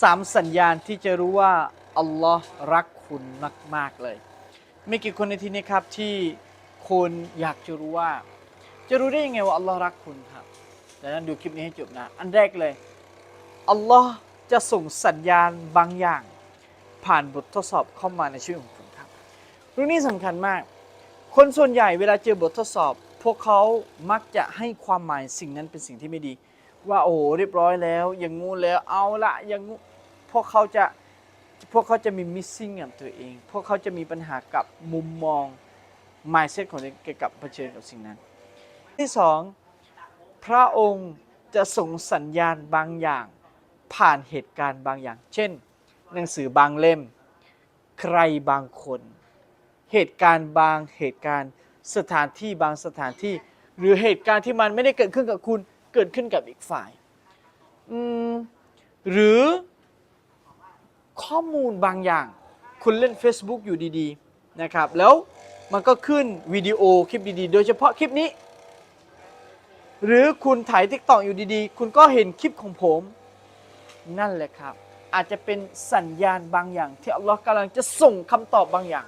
สามสัญญาณที่จะรู้ว่า อัลลอฮ์รักคุณมาก ๆ เลยไม่กี่คนในที่นี้ครับที่คุณอยากจะรู้ว่า จะรู้ได้ยังไงว่าอัลลอฮ์รักคุณครับดังนั้นดูคลิปนี้ให้จบนะ อันแรกเลย อัลลอฮ์จะส่งสัญญาณบางอย่าง ผ่านบททดสอบเข้ามาในชีวิตของคุณครับเรื่องนี้สำคัญมาก คนส่วนใหญ่เวลาเจอบททดสอบ พวกเขามักจะให้ความหมายสิ่งนั้นเป็นสิ่งที่ไม่ดี ว่าโอ้โหเรียบร้อยแล้ว อย่างงูแล้วเอาละอย่างงูพวกเขาจะพวกเขาจะมี missing กับตัวเอง พวกเขาจะมีปัญหากับมุมมอง mindset ของตัวเองเกี่ยวกับเผชิญกับสิ่งนั้น ที่สองพระองค์จะส่งสัญญาณบางอย่าง ผ่านเหตุการณ์บางอย่าง เช่น หนังสือบางเล่ม ใครบางคน เหตุการณ์บางเหตุการณ์สถานที่บางสถานที่ หรือเหตุการณ์ที่มันไม่ได้เกิดขึ้นกับคุณ เกิดขึ้นกับอีกฝ่ายหรือข้อมูลบางอย่าง คุณเล่น Facebook อยู่ดีๆนะครับแล้วมันก็ขึ้นวิดีโอคลิปดีๆ โดยเฉพาะคลิปนี้ หรือคุณถ่ายทิกตอกอยู่ดีๆ คุณก็เห็นคลิปของผม นั่นแหละครับ อาจจะเป็นสัญญาณบางอย่าง ที่อัลลอฮ์กำลังจะส่งคำตอบบางอย่าง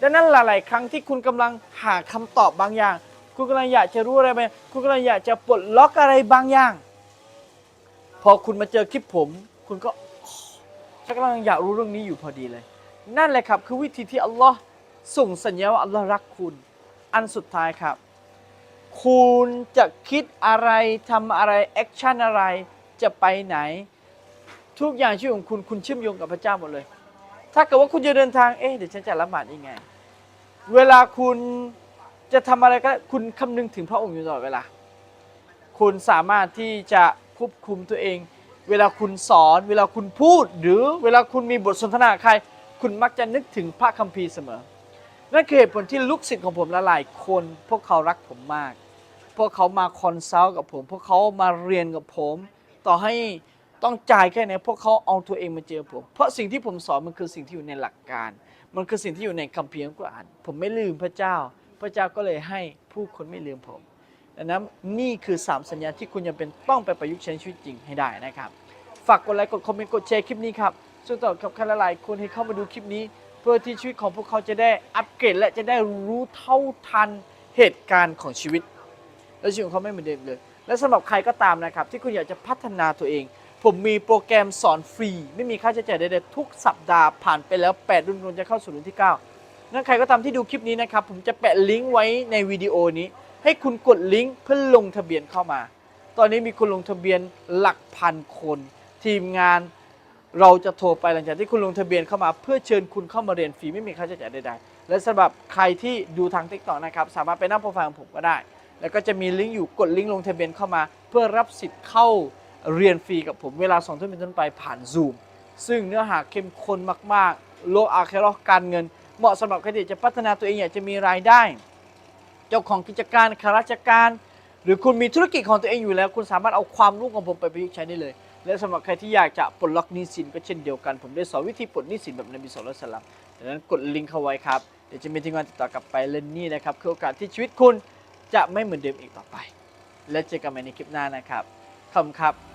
ดังนั้นหลายๆ ครั้งที่คุณกำลังหาคำตอบบางอย่าง คุณกำลังอยากจะรู้อะไรบางอย่างคุณกำลังอยากจะปลดล็อกอะไรบางอย่าง พอคุณมาเจอคลิปผม คุณก็ฉันกำลังอยากรู้เรื่องนี้อยู่พอดีเลย นั่นแหละครับคือวิธีที่อัลลอฮ์ส่งสัญญาว่าอัลลอฮ์รักคุณ อันสุดท้ายครับ คุณจะคิดอะไรทำอะไรแอคชั่นอะไรจะไปไหน ทุกอย่างชีวิตของคุณคุณเชื่อมโยงกับพระเจ้าหมดเลย ถ้าเกิดว่าคุณจะเดินทางเอ๊ะเดี๋ยวฉันจะละหมาดยังไง เวลาคุณ จะทำอะไรก็คุณคำนึงถึงพระองค์อยู่ตลอดเวลา คุณสามารถที่จะควบคุมตัวเอง เวลาคุณสอน เวลาคุณพูด หรือเวลาคุณมีบทสนทนาใคร คุณมักจะนึกถึงพระคัมภีร์เสมอ นั่นคือเหตุผลที่ลูกศิษย์ของผมลหลายคน พวกเขารักผมมาก พวกเขามาคอนซัลท์กับผม พวกเขามาเรียนกับผม ต่อให้ต้องจ่ายแค่ไหนพวกเขาเอาตัวเองมาเจอผม เพราะสิ่งที่ผมสอนมันคือสิ่งที่อยู่ในหลักการ มันคือสิ่งที่อยู่ในคัมภีร์ของกุรอานผมไม่ลืมพระเจ้า พระเจ้าก็เลยให้ผู้คนไม่ลืมผมดังนั้นนี่คือ 3 สัญญาที่คุณยังเป็นต้องไปประยุกต์ใช้ชีวิตจริงให้ได้นะครับ ฝากกดไลค์กดคอมเมนต์กดแชร์คลิปนี้ครับส่วนต่อกับใครหลายๆคนให้เข้ามาดูคลิปนี้ เพื่อที่ชีวิตของพวกเขาจะได้อัปเกรด และจะได้รู้เท่าทันเหตุการณ์ของชีวิต และชีวิตของเขาไม่เหมือนเดิมเลย และสำหรับใครก็ตามนะครับ ที่คุณอยากจะพัฒนาตัวเอง ผมมีโปรแกรมสอนฟรี ไม่มีค่าใช้จ่ายใดๆทุกสัปดาห์ผ่านไปแล้ว 8 รุ่นรุ่นจะเข้าสู่รุ่นที่ 9 นั่นใครก็ตามที่ดูคลิปนี้นะครับ ผมจะแปะลิงก์ไว้ในวิดีโอนี้ ให้คุณกดลิงก์เพื่อลงทะเบียนเข้ามา ตอนนี้มีคนลงทะเบียนหลักพันคน ทีมงานเราจะโทรไปหลังจากที่คุณลงทะเบียนเข้ามา เพื่อเชิญคุณเข้ามาเรียนฟรีไม่มีค่าใช้จ่ายใดๆ และสำหรับใครที่ดูทาง t ิ k t o k นะครับสามารถไปน้าโปรไฟล์ของผมก็ได้ แล้วก็จะมีลิงก์อยู่กดลิงก์ลงทะเบียนเข้ามา เพื่อรับสิทธิ์เข้าเรียนฟรีกับผมเวลาสองทุ่มเป็นต้นไปผ่าน Zoom ซึ่งเนื้อหาเข้มข้นมากๆ โลกอาเคโรการเงิน เหมาะสำหรับใครที่จะพัฒนาตัวเองอยากจะมีรายได้ เจ้าของกิจการข้าราชการ หรือคุณมีธุรกิจของตัวเองอยู่แล้ว คุณสามารถเอาความรู้ของผมไปประยุกต์ใช้ได้เลย และสำหรับใครที่อยากจะปลดล็อกหนี้สินก็เช่นเดียวกัน ผมได้สอนวิธีปลดหนี้สินแบบนบีสุลต่านสลัมดังนั้นกดลิงก์เข้าไว้ครับเดี๋ยวจะมีทีมงานติดต่อกลับไปเล่นนี่นะครับคือโอกาสที่ชีวิตคุณจะไม่เหมือนเดิมอีกต่อไป และเจอกันใหม่ในคลิปหน้านะครับขอบคุณครับ